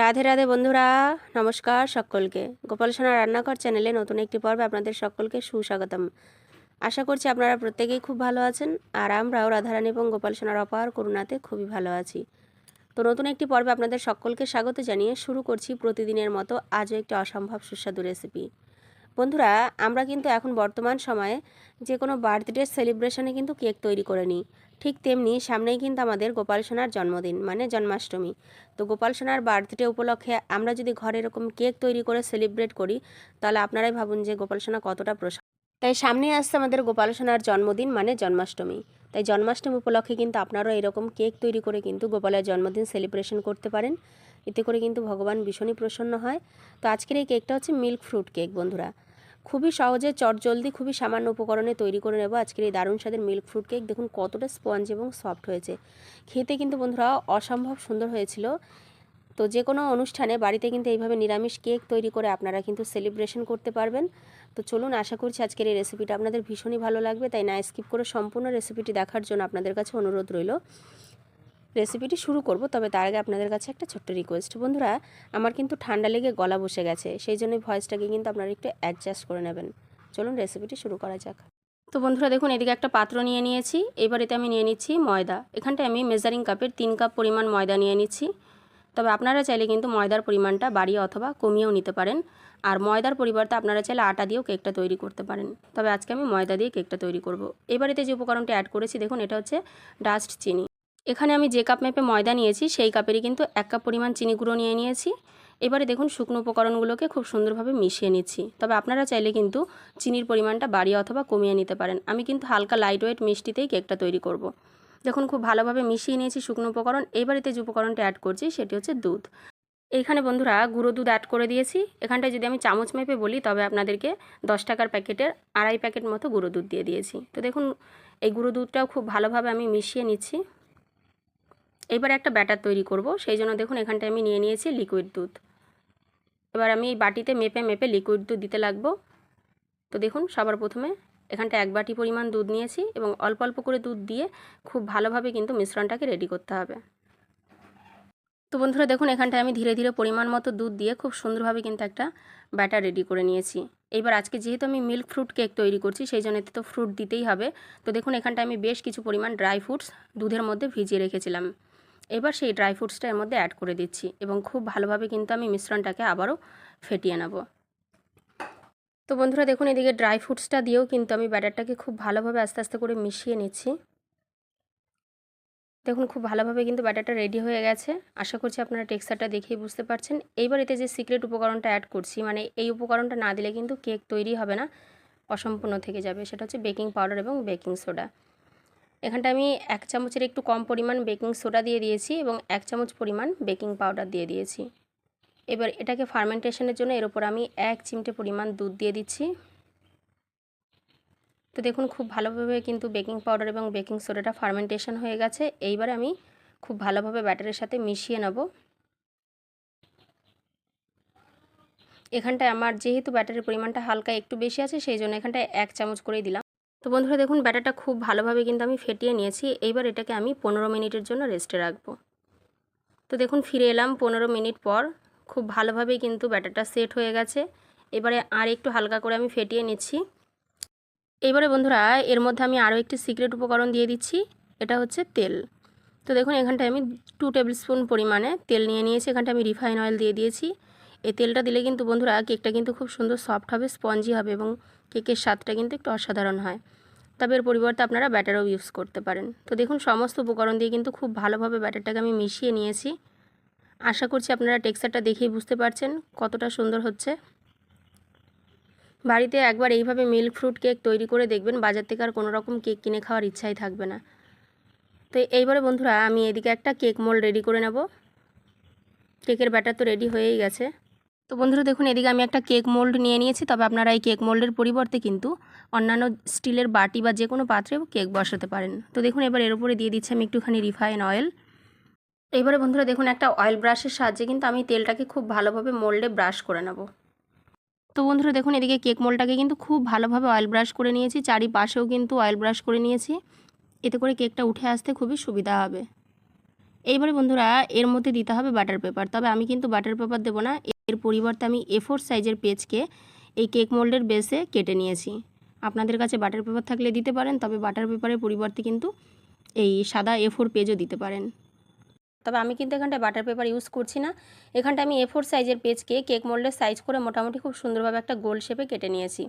রাধে রাধে বন্ধুরা, নমস্কার সকলকে। গোপাল সোনা রান্নাঘর চ্যানেলে নতুন একটি পর্বে আপনাদের সকলকে সুস্বাগতম। আশা করছি আপনারা প্রত্যেকেই খুব ভালো আছেন, আর আমরাও রাধারানী এবং গোপাল সোনার অপার করুণাতে খুবই ভালো আছি। তো নতুন একটি পর্বে আপনাদের সকলকে স্বাগত জানিয়ে শুরু করছি প্রতিদিনের মতো আজও একটি অসম্ভব সুস্বাদু রেসিপি। বন্ধুরা, আমরা কিন্তু এখন বর্তমান সময়ে যে কোনো বার্থডে সেলিব্রেশনে কিন্তু কেক তৈরি করে নিই। ঠিক তেমনি সামনেই কিন্তু আমাদের গোপাল সোনার জন্মদিন মানে জন্মাষ্টমী। তো গোপাল সোনার বার্থডে উপলক্ষে আমরা যদি ঘরে এরকম কেক তৈরি করে সেলিব্রেট করি, তাহলে আপনারাই ভাবুন যে গোপাল সোনা কতটা প্রসাদ তাই সামনে আসছে আমাদের গোপাল সোনার জন্মদিন মানে জন্মাষ্টমী। তাই জন্মাষ্টমী উপলক্ষে কিন্তু আপনারাও এরকম কেক তৈরি করে কিন্তু গোপালের জন্মদিন সেলিব্রেশন করতে পারেন। এতে করে কিন্তু ভগবান ভীষণই প্রসন্ন হয়। তো আজকের এই কেকটা হচ্ছে মিল্ক ফ্রুট কেক, বন্ধুরা। খুবই সহজে, চটজলদি, খুবই সামান্য উপকরণে তৈরি করে নেব। আজকের এই দারুণ স্বাদের মিল্ক ফ্রুট কেক। দেখুন কতটা স্পঞ্জ এবং সফট হয়েছে। খেতে কিন্তু বন্ধুরা অসম্ভব সুন্দর হয়েছিল। তো যে কোনো অনুষ্ঠানে বাড়িতে কিন্তু এইভাবে নিরামিষ কেক তৈরি করে আপনারা কিন্তু সেলিব্রেশন করতে পারবেন। তো চলুন, আশা করছি আজকের এই রেসিপিটা আপনাদের ভীষণই ভালো লাগবে। তাই না, স্কিপ করে সম্পূর্ণ রেসিপিটি দেখার জন্য আপনাদের কাছে অনুরোধ রইল। রেসিপিটি শুরু করব, তবে তার আগে আপনাদের কাছে একটা ছোট্ট রিকোয়েস্ট বন্ধুরা, আমার কিন্তু ঠান্ডা লেগে গলা বসে গেছে, সেই জন্য ভয়েসটাকে কিন্তু আপনারা একটু অ্যাডজাস্ট করে নেবেন। চলুন রেসিপিটি শুরু করা যাক। তো বন্ধুরা, দেখুন, এদিকে একটা পাত্র নিয়ে নিয়েছি, এবার এতে আমি নিয়ে নিচ্ছি ময়দা। এখানটায় আমি মেজারিং কাপের তিন কাপ পরিমাণ ময়দা নিয়ে নিচ্ছি। তবে আপনারা চাইলে কিন্তু ময়দার পরিমাণটা বাড়িয়ে অথবা কমিয়েও নিতে পারেন, আর ময়দার পরিবর্তে আপনারা চাইলে আটা দিয়েও কেকটা তৈরি করতে পারেন। তবে আজকে আমি ময়দা দিয়ে কেকটা তৈরি করব। এবার এতে যে উপকরণটা অ্যাড করেছি, দেখুন, এটা হচ্ছে ডাস্ট চিনি। এখানে আমি যে কাপ মেপে ময়দা নিয়েছি, সেই কাপেরই কিন্তু এক কাপ পরিমাণ চিনি গুঁড়ো নিয়ে নিয়েছি। এবারে দেখুন শুকনো উপকরণগুলোকে খুব সুন্দরভাবে মিশিয়ে নিচ্ছি। তবে আপনারা চাইলে কিন্তু চিনির পরিমাণটা বাড়িয়ে অথবা কমিয়ে নিতে পারেন। আমি কিন্তু হালকা লাইট ওয়েট মিষ্টিতেই কেকটা তৈরি করব। দেখুন খুব ভালোভাবে মিশিয়ে নিয়েছি শুকনো উপকরণ। এবারেতে যে উপকরণটা অ্যাড করছি, সেটি হচ্ছে দুধ। এইখানে বন্ধুরা গুঁড়ো দুধ অ্যাড করে দিয়েছি। এখানটায় যদি আমি চামচ মেপে বলি, তবে আপনাদেরকে দশ টাকার প্যাকেটের আড়াই প্যাকেট মতো গুঁড়ো দুধ দিয়ে দিয়েছি। তো দেখুন, এই গুঁড়ো দুধটাও খুব ভালোভাবে আমি মিশিয়ে নিচ্ছি। এবার একটা ব্যাটার তৈরি করব, সেই জন্য দেখুন এখানটায় আমি নিয়ে নিয়েছি লিকুইড দুধ। এবার আমি এই বাটিতে মেপে মেপে লিকুইড দুধ দিতে লাগবো। তো দেখুন সবার প্রথমে এখানটা এক বাটি পরিমাণ দুধ নিয়েছি এবং অল্প অল্প করে দুধ দিয়ে খুব ভালোভাবে কিন্তু মিশ্রণটাকে রেডি করতে হবে। তো বন্ধুরা দেখুন এখানটায় আমি ধীরে ধীরে পরিমাণ মতো দুধ দিয়ে খুব সুন্দরভাবে কিন্তু একটা ব্যাটার রেডি করে নিয়েছি। এবার আজকে যেহেতু আমি মিল্ক ফ্রুট কেক তৈরি করছি, সেই জন্য তো ফ্রুট দিতেই হবে। তো দেখুন এখানটায় আমি বেশ কিছু পরিমাণ ড্রাই ফ্রুটস দুধের মধ্যে ভিজিয়ে রেখেছিলাম। এবার সেই ড্রাই ফ্রুটসটা এর মধ্যে অ্যাড করে দিচ্ছি এবং খুব ভালোভাবে কিন্তু আমি মিশ্রণটাকে আবারও ফেটিয়ে নেব। তো বন্ধুরা দেখুন, এদিকে ড্রাই ফ্রুটসটা দিয়েও কিন্তু আমি ব্যাটারটাকে খুব ভালোভাবে আস্তে আস্তে করে মিশিয়ে নিচ্ছি। দেখুন, খুব ভালোভাবে কিন্তু ব্যাটারটা রেডি হয়ে গেছে। আশা করছি আপনারা টেক্সচারটা দেখেই বুঝতে পারছেন। এইবার এতে যে সিক্রেট উপকরণটা অ্যাড করছি মানে এই উপকরণটা না দিলে কিন্তু কেক তৈরি হবে না, অসম্পূর্ণ থেকে যাবে। সেটা হচ্ছে বেকিং পাউডার এবং বেকিং সোডা এখানটা আমি এক চামচের একটু কম পরিমাণ বেকিং সোডা দিয়ে দিয়েছি এবং এক চামচ পরিমাণ বেকিং পাউডার দিয়ে দিয়েছি। এবার এটাকে ফার্মেন্টেশনের জন্য এর ওপর আমি এক চিমটে পরিমাণ দুধ দিয়ে দিচ্ছি। তো দেখুন, খুব ভালোভাবে কিন্তু বেকিং পাউডার এবং বেকিং সোডাটা ফার্মেন্টেশন হয়ে গেছে। এইবারে আমি খুব ভালোভাবে ব্যাটারের সাথে মিশিয়ে নেব। এখানটায় আমার যেহেতু ব্যাটারির পরিমাণটা হালকা একটু বেশি আছে, সেই জন্য এখানটায় এক চামচ করেই দিলাম। তো বন্ধুরা দেখুন, ব্যাটারটা খুব ভালোভাবে কিন্তু আমি ফেটিয়ে নিয়েছি। এইবার এটাকে আমি পনেরো মিনিটের জন্য রেস্টে রাখব। তো দেখুন, ফিরে এলাম পনেরো মিনিট পর। খুব ভালোভাবেই কিন্তু ব্যাটারটা সেট হয়ে গেছে। এবারে আর একটু হালকা করে আমি ফেটিয়ে নিচ্ছি। এইবারে বন্ধুরা, এর মধ্যে আমি আরও একটি সিক্রেট উপকরণ দিয়ে দিচ্ছি। এটা হচ্ছে তেল। তো দেখুন, এখানটায় আমি টু টেবিল স্পুন পরিমাণে তেল নিয়ে নিয়েছি। এখানটা আমি রিফাইন অয়েল দিয়ে দিয়েছি। এই তেলটা দিলে কিন্তু বন্ধুরা কেকটা কিন্তু খুব সুন্দর সফট হবে স্পঞ্জি হবে এবং কেকের স্বাদটা কিন্তু একটু অসাধারণ হয়। তবে এর পরিবর্তে আপনারা ব্যাটারও ইউজ করতে পারেন। তো দেখুন, সমস্ত উপকরণ দিয়ে কিন্তু খুব ভালোভাবে ব্যাটারটাকে আমি মিশিয়ে নিয়েছি। আশা করছি আপনারা টেক্সচারটা দেখেই বুঝতে পারছেন কতটা সুন্দর হচ্ছে। বাড়িতে একবার এইভাবে মিল্ক ফ্রুট কেক তৈরি করে দেখবেন, বাজার থেকে আর কোনো রকম কেক কিনে খাওয়ার ইচ্ছাই থাকবে না। তো এইবারে বন্ধুরা আমি এদিকে একটা কেক মোল্ড রেডি করে নেব। কেকের ব্যাটার তো রেডি হয়েই গেছে। তো বন্ধুরা দেখুন, এদিকে আমি একটা কেক মোল্ড নিয়ে নিয়েছি। তবে আপনারা এই কেক মোল্ডের পরিবর্তে কিন্তু অন্যান্য স্টিলের বাটি বা যে কোনো পাত্রেও কেক বসাতে পারেন। তো দেখুন, এবার এর উপরে দিয়ে দিচ্ছি আমি একটুখানি রিফাইন অয়েল। এবারে বন্ধুরা দেখুন, একটা অয়েল ব্রাশের সাহায্যে কিন্তু আমি তেলটাকে খুব ভালোভাবে মোল্ডে ব্রাশ করে নেব। তো বন্ধুরা দেখুন, এদিকে কেক মোলটাকে কিন্তু খুব ভালোভাবে অয়েল ব্রাশ করে নিয়েছি। চারিপাশেও কিন্তু অয়েল ব্রাশ করে নিয়েছি। এতে করে কেকটা উঠে আসতে খুবই সুবিধা হবে। এইবারে বন্ধুরা, এর মধ্যে দিতে হবে বাটার পেপার। তবে আমি কিন্তু বাটার পেপার দেবো না। এর পরিবর্তে আমি এ ফোর সাইজের পেজকে এই কেক মোল্ডের বেসে কেটে নিয়েছি। আপনাদের কাছে বাটার পেপার থাকলে দিতে পারেন, তবে বাটার পেপারের পরিবর্তে কিন্তু এই সাদা এ ফোর পেজও দিতে পারেন। তবে আমি কিন্তু এখানটায় বাটার পেপার ইউজ করছি না। এখানটা আমি এ ফোর সাইজের পেজকে কেক মোল্ডের সাইজ করে মোটামুটি খুব সুন্দরভাবে একটা গোল শেপে কেটে নিয়েছি।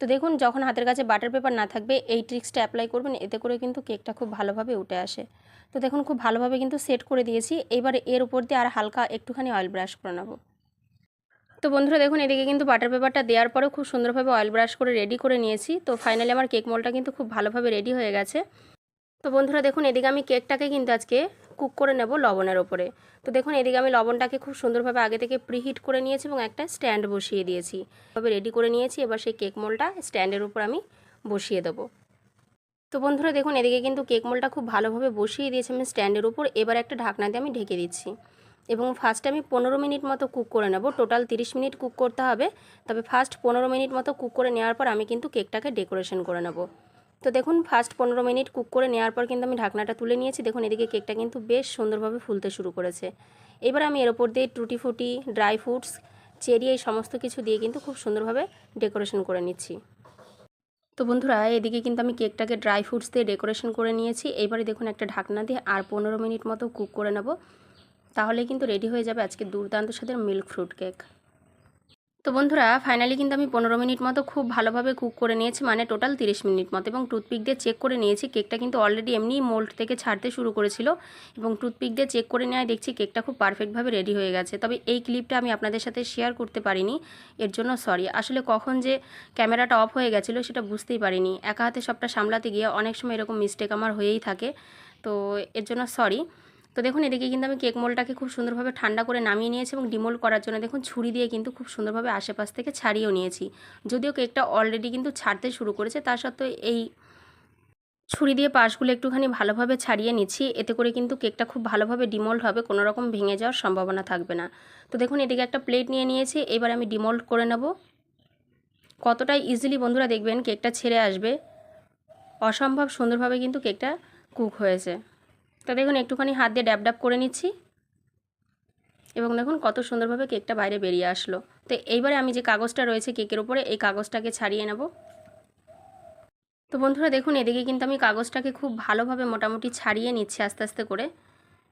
তো দেখুন, যখন হাতের কাছে বাটার পেপার না থাকবে, এই ট্রিক্সটা অ্যাপ্লাই করবেন, এতে করে কিন্তু কেকটা খুব ভালোভাবে উঠে আসে। তো দেখুন, খুব ভালোভাবে কিন্তু সেট করে দিয়েছি। এবারে এর উপর দিয়ে আর হালকা একটুখানি অয়েল ব্রাশ করে নেব। তো বন্ধুরা দেখুন, এদিকে কিন্তু বাটার পেপারটা দেওয়ার পরেও খুব সুন্দরভাবে অয়েল ব্রাশ করে রেডি করে নিয়েছি। তো ফাইনালি আমার কেক মোলটা কিন্তু খুব ভালোভাবে রেডি হয়ে গেছে। তো বন্ধুরা দেখুন, এদিকে আমি কেকটাকে কিন্তু আজকে কুক করে নেব লবণের ওপরে। তো দেখুন, এদিকে আমি লবণটাকে খুব সুন্দরভাবে আগে থেকে প্রিহিট করে নিয়েছি এবং একটা স্ট্যান্ড বসিয়ে দিয়েছি। তবে রেডি করে নিয়েছি, এবার সেই কেক মোলটা স্ট্যান্ডের উপর আমি বসিয়ে দেবো। তো বন্ধুরা দেখুন, এদিকে কিন্তু কেক মোলটা খুব ভালোভাবে বসিয়ে দিয়েছি আমি স্ট্যান্ডের উপর। এবার একটা ঢাকনা দিয়ে আমি ঢেকে দিচ্ছি। এবং ফার্স্টে আমি পনেরো মিনিট মতো কুক করে নেব। টোটাল তিরিশ মিনিট কুক করতে হবে। তবে ফার্স্ট পনেরো মিনিট মতো কুক করে নেওয়ার পর আমি কিন্তু কেকটাকে ডেকোরেশন করে নেব। তো দেখুন ফার্স্ট পনেরো মিনিট কুক করে নেওয়ার পর কিন্তু আমি ঢাকনাটা তুলে নিয়েছি। দেখুন, এদিকে কেকটা কিন্তু বেশ সুন্দরভাবে ফুলতে শুরু করেছে। এবার আমি এর ওপর দিয়ে টুটি ফুটি ড্রাই ফ্রুটস চেরি, এই সমস্ত কিছু দিয়ে কিন্তু খুব সুন্দরভাবে ডেকোরেশন করে নিচ্ছি। তো বন্ধুরা, এদিকে কিন্তু আমি কেকটাকে ড্রাই ফ্রুটস দিয়ে ডেকোরেশন করে নিয়েছি। এবারে দেখুন, একটা ঢাকনা দিয়ে আর পনেরো মিনিট মতো কুক করে নেব। তাহলে কিন্তু রেডি হয়ে যাবে আজকে দুর্দান্ত সাথে মিল্ক ফ্রুট কেক তো বন্ধুরা ফাইনালি কিন্তু আমি পনেরো মিনিট মতো খুব ভালোভাবে কুক করে নিয়েছি মানে টোটাল তিরিশ মিনিট মতো। এবং টুথপিক দিয়ে চেক করে নিয়েছি কেকটা কিন্তু অলরেডি এমনি মোল্ড থেকে ছাড়তে শুরু করেছিল। এবং টুথপিক দিয়ে চেক করে নেওয়ায় দেখছি কেকটা খুব পারফেক্টভাবে রেডি হয়ে গেছে। তবে এই ক্লিপটা আমি আপনাদের সাথে শেয়ার করতে পারিনি, এর জন্য সরি আসলে কখন যে ক্যামেরাটা অফ হয়ে গেছিল সেটা বুঝতেই পারিনি। একা হাতে সবটা সামলাতে গিয়ে অনেক সময় এরকম মিস্টেক আমার হয়েই থাকে। তো এর জন্য সরি তো দেখুন, এদিকে কিন্তু আমি কেক মোলটাকে খুব সুন্দরভাবে ঠান্ডা করে নামিয়ে নিয়েছি এবং ডিমোল্ড করার জন্য দেখুন, ছুরি দিয়ে কিন্তু খুব সুন্দরভাবে আশেপাশ থেকে ছাড়িয়েও নিয়েছি। যদিও কেকটা অলরেডি কিন্তু ছাড়তে শুরু করেছে, তা সত্ত্বেও এই ছুরি দিয়ে পাশগুলো একটুখানি ভালোভাবে ছাড়িয়ে নিচ্ছি। এতে করে কিন্তু কেকটা খুব ভালোভাবে ডিমোল্ড হবে, কোনো রকম ভেঙে যাওয়ার সম্ভাবনা থাকবে না। তো দেখুন, এদিকে একটা প্লেট নিয়ে নিয়েছি, এবার আমি ডিমোল্ড করে নেব। কতটা ইজিলি বন্ধুরা দেখবেন কেকটা ছেড়ে আসবে। অসম্ভব সুন্দরভাবে কিন্তু কেকটা কুক হয়েছে। তো দেখুন, একটুখানি হাত দিয়ে ড্যাব ড্যাব করে নিচ্ছি। এবং দেখুন, কত সুন্দরভাবে কেকটা বাইরে বেরিয়ে আসলো। তো এইবারে আমি যে কাগজটা রয়েছে কেকের উপরে, এই কাগজটাকে ছাড়িয়ে নেব। তো বন্ধুরা, দেখুন, এদিকে কিন্তু আমি কাগজটাকে খুব ভালোভাবে মোটামুটি ছাড়িয়ে নিচ্ছি আস্তে আস্তে করে।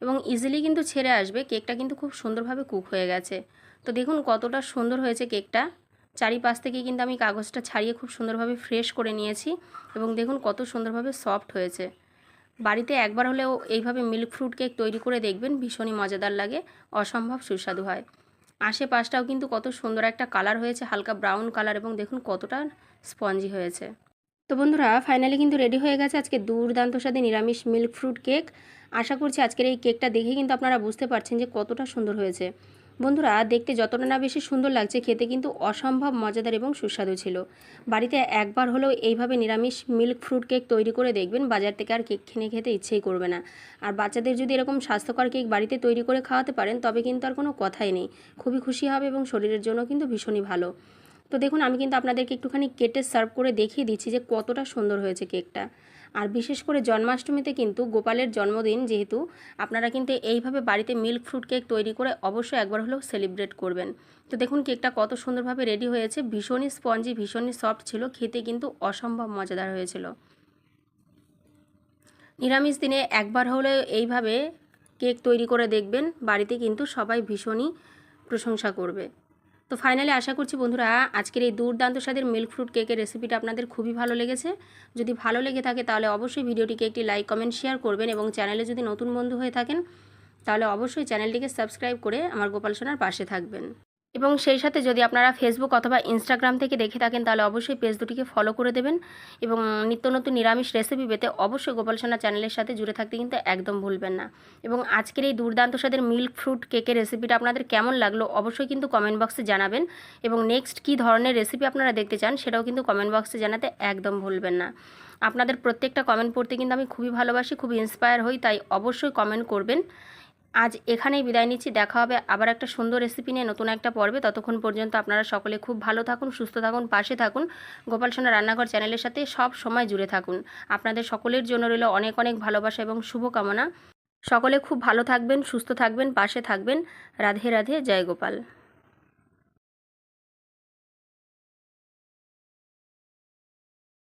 এবং ইজিলি কিন্তু ছেড়ে আসবে, কেকটা কিন্তু খুব সুন্দরভাবে কুক হয়ে গেছে। তো দেখুন, কতটা সুন্দর হয়েছে কেকটা। চারিপাশ থেকে কিন্তু আমি কাগজটা ছাড়িয়ে খুব সুন্দরভাবে ফ্রেশ করে নিয়েছি। এবং দেখুন, কত সুন্দরভাবে সফট হয়েছে। বাড়িতে একবার হলেও এইভাবে মিল্ক ফ্রুট কেক তৈরি করে দেখবেন, ভীষণই মজাদার লাগে, অসম্ভব সুস্বাদু হয়। আশেপাশটাও কিন্তু কত সুন্দর একটা কালার হয়েছে, হালকা ব্রাউন কালার এবং দেখুন কতটা স্পঞ্জি হয়েছে। তো বন্ধুরা ফাইনালি কিন্তু রেডি হয়ে গেছে আজকে দুর্দান্ত সাথে নিরামিষ মিল্ক ফ্রুট কেক আশা করছি আজকের এই কেকটা দেখে কিন্তু আপনারা বুঝতে পারছেন যে কতটা সুন্দর হয়েছে। বন্ধুরা, দেখতে যতটা না বেশি সুন্দর লাগছে, খেতে কিন্তু অসম্ভব মজাদার এবং সুস্বাদু ছিল। বাড়িতে একবার হলেও এইভাবে নিরামিষ মিল্ক ফ্রুট কেক তৈরি করে দেখবেন, বাজার থেকে আর কেক কিনে খেতে ইচ্ছেই করবে না। আর বাচ্চাদের যদি এরকম স্বাস্থ্যকর কেক বাড়িতে তৈরি করে খাওয়াতে পারেন, তবে কিন্তু আর কোনো কথাই নেই। খুবই খুশি হবে এবং শরীরের জন্য কিন্তু ভীষণই ভালো। তো দেখুন, আমি কিন্তু আপনাদেরকে একটুখানি কেটে সার্ভ করে দেখিয়ে দিচ্ছি যে কতটা সুন্দর হয়েছে কেকটা। আর বিশেষ করে জন্মাষ্টমীতে কিন্তু গোপালের জন্মদিন যেহেতু, আপনারা কিন্তু এইভাবে বাড়িতে মিল্ক ফ্রুট কেক তৈরি করে অবশ্যই একবার হলেও সেলিব্রেট করবেন। তো দেখুন, কেকটা কত সুন্দরভাবে রেডি হয়েছে, ভীষণই স্পঞ্জি, ভীষণই সফট ছিল, খেতে কিন্তু অসম্ভব মজাদার হয়েছিল। নিরামিষ দিনে একবার হলেও এইভাবে কেক তৈরি করে দেখবেন, বাড়িতে কিন্তু সবাই ভীষণই প্রশংসা করবে। তো ফাইনালি আশা করছি বন্ধুরা, আজকের এই দুর্দান্ত স্বাদের মিল্ক ফ্রুট কেকের রেসিপিটা আপনাদের খুবই ভালো লেগেছে। যদি ভালো লেগে থাকে তাহলে অবশ্যই ভিডিওটিকে একটি লাইক কমেন্ট শেয়ার করবেন এবং চ্যানেলে যদি নতুন বন্ধু হয়ে থাকেন, তাহলে অবশ্যই চ্যানেলটিকে সাবস্ক্রাইব করে আমার গোপাল সোনার পাশে থাকবেন। এবং সেই সাথে যদি আপনারা ফেসবুক অথবা ইনস্টাগ্রাম থেকে দেখে থাকেন, তাহলে অবশ্যই পেজ দুটিকে ফলো করে দেবেন এবং নিত্য নতুন নিরামিষ রেসিপি পেতে অবশ্যই গোপাল সোনা চ্যানেলের সাথে জুড়ে থাকতে কিন্তু একদম ভুলবেন না। এবং আজকের এই দুর্দান্ত স্বাদের মিল্ক ফ্রুট কেকের রেসিপিটা আপনাদের কেমন লাগল অবশ্যই কিন্তু কমেন্ট বক্সে জানাবেন এবং নেক্সট কী ধরনের রেসিপি আপনারা দেখতে চান সেটাও কিন্তু কমেন্ট বক্সে জানাতে একদম ভুলবেন না। আপনাদের প্রত্যেকটা কমেন্ট পড়তে কিন্তু আমি খুবই ভালোবাসি, খুবই ইন্সপায়ার হই, তাই অবশ্যই কমেন্ট করবেন। আজ এখানেই বিদায় নিচ্ছি। দেখা হবে আবার একটা সুন্দর রেসিপি নিয়ে নতুন একটা পর্বে। ততক্ষণ পর্যন্ত আপনারা সকলে খুব ভালো থাকুন, সুস্থ থাকুন, পাশে থাকুন। গোপাল সোনা রান্নাঘর চ্যানেলের সাথে সব সময় জুড়ে থাকুন। আপনাদের সকলের জন্য রইল অনেক অনেক ভালোবাসা এবং শুভকামনা। সকলে খুব ভালো থাকবেন, সুস্থ থাকবেন, পাশে থাকবেন। রাধে রাধে, জয় গোপাল।